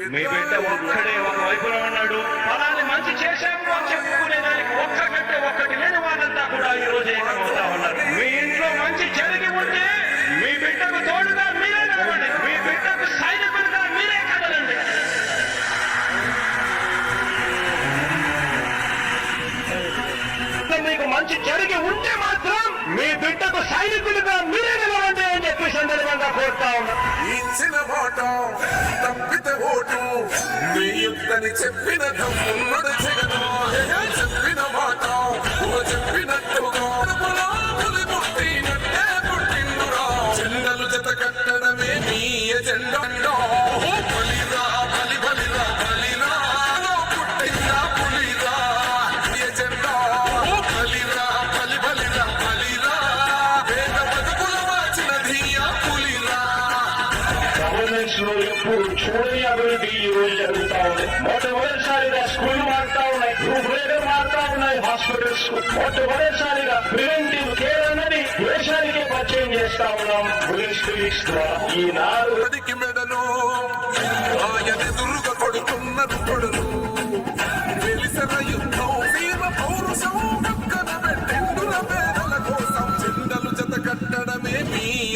మీ బిడ్డ ఒక్కడే ఒక వైపున ఉన్నాడు. ఫలాన్ని మంచి చేశాము అని చెప్పుకునే దానికి ఒక్కకంటే ఒక్కటి లేని వారంతా కూడా ఈ రోజు ఏకమవుతా ఉన్నారు. మీ ఇంట్లో మంచి జరిగి ఉంటే మీ బిడ్డకు తోడుగా మీరే నిలవండి మీ బిడ్డకు సైనికులుగా మీరే కదలండి. మీకు మంచి జరిగి ఉంటే మాత్రం మీ బిడ్డకు సైనికులుగా మీరే నిలవండి అని చెప్పి సందర్భంగా ఎంతని చెప్పిన దమ్మున్నది జగను చెప్పిన మాట ఓ చెప్పినట్టుగా కడుపులో పుట్టినట్టే జెండలు జత కట్టడమే మీ ఎజెండా. గవర్నెన్స్ లో ఎప్పుడు చూడని అభివృద్ధి ఈ రోజు జరుగుతా ఉంది మొట్టమొదటిసారిగా స్కూల్ మారుతా ఉన్నాయి గ్రూప్ రేటర్ మారుతా ఉన్నాయి హాస్పిటల్స్ మొట్టమొదటిసారిగా ప్రివెంటివ్ కేర్ అన్నది దేశానికి పరిచయం చేస్తా ఉన్నాం పోలీస్ క్లినిక్స్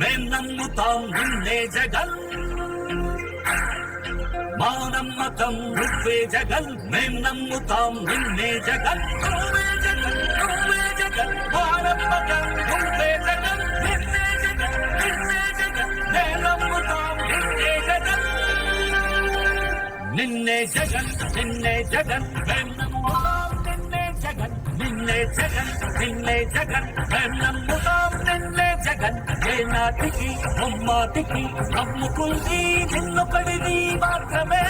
మేం నమ్ముతాం నిన్నే జగన్ మా నమ్మకం నువ్వే జగన్ మేం నమ్ముతాం నిన్నే జగన్ నువ్వే జగన్ నువ్వే జగన్ మా నమ్మకం నువ్వే జగన్ నిన్నే జగన్ నిన్నే జగన్ నమ్ముతాం నిన్నే జగన్ నిన్నే జగన్ నిన్నే జగన్ మేం నమ్ముతాం నిన్నే జగన్ నిన్నే జగన్ నిన్నే జగన్ మేం నమ్ముతాం నాటికి బొమ్మాటికి నమ్ముకుంది నిన్నొకడిది మాత్రమే.